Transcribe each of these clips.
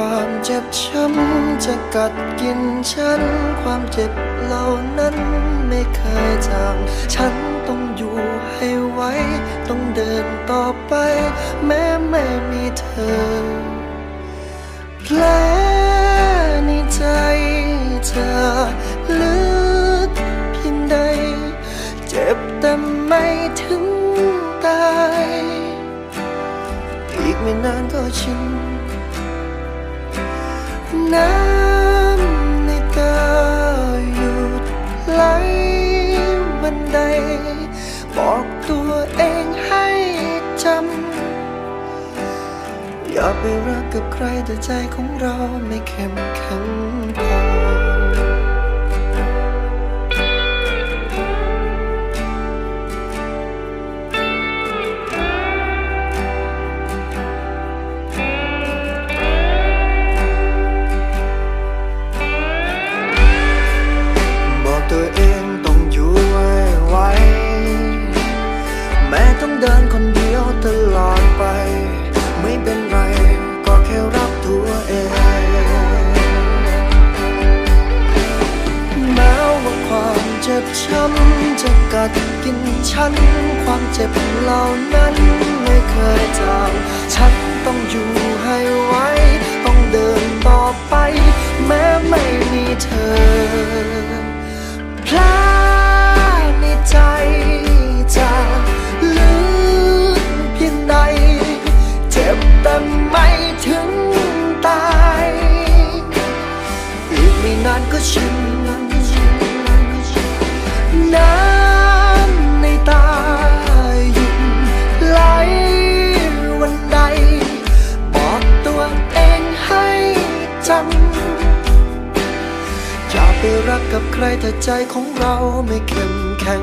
ความเจ็บช้ำจะกัดกินฉัน ความเจ็บเหล่านั้นไม่เคยจางฉันต้องอยู่ให้ไหวต้องเดินต่อไป แม้ไม่มีเธอแผลในใจเธอลึก น้ำในตาหยุดไหลวันใด บอกตัวเองให้จำ อย่าไปรักกับใครแต่ใจของเราไม่เข้มแข็งพอ ฉัน ความเจ็บเหล่านั้นไม่เคยจางฉันต้องอยู่ให้ไว ต้องเดินต่อไป แม้ไม่มีเธอ กับใครแต่ใจของเราไม่เข้มแข็ง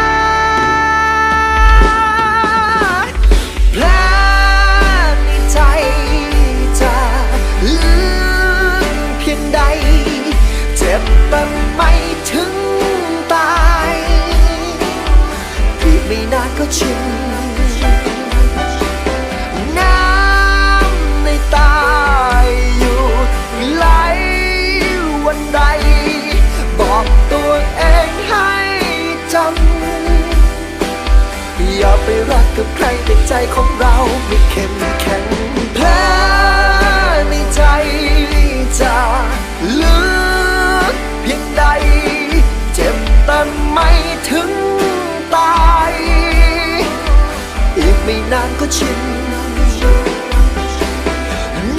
ชิน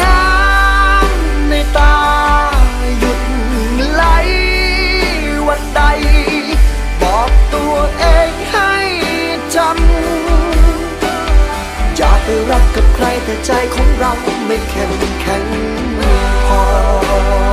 น้ำในตาหยุดไหลวันใด บอกตัวเองให้จำอย่าไปรักกับใครแต่ใจของเราไม่เข้มแข็งพอ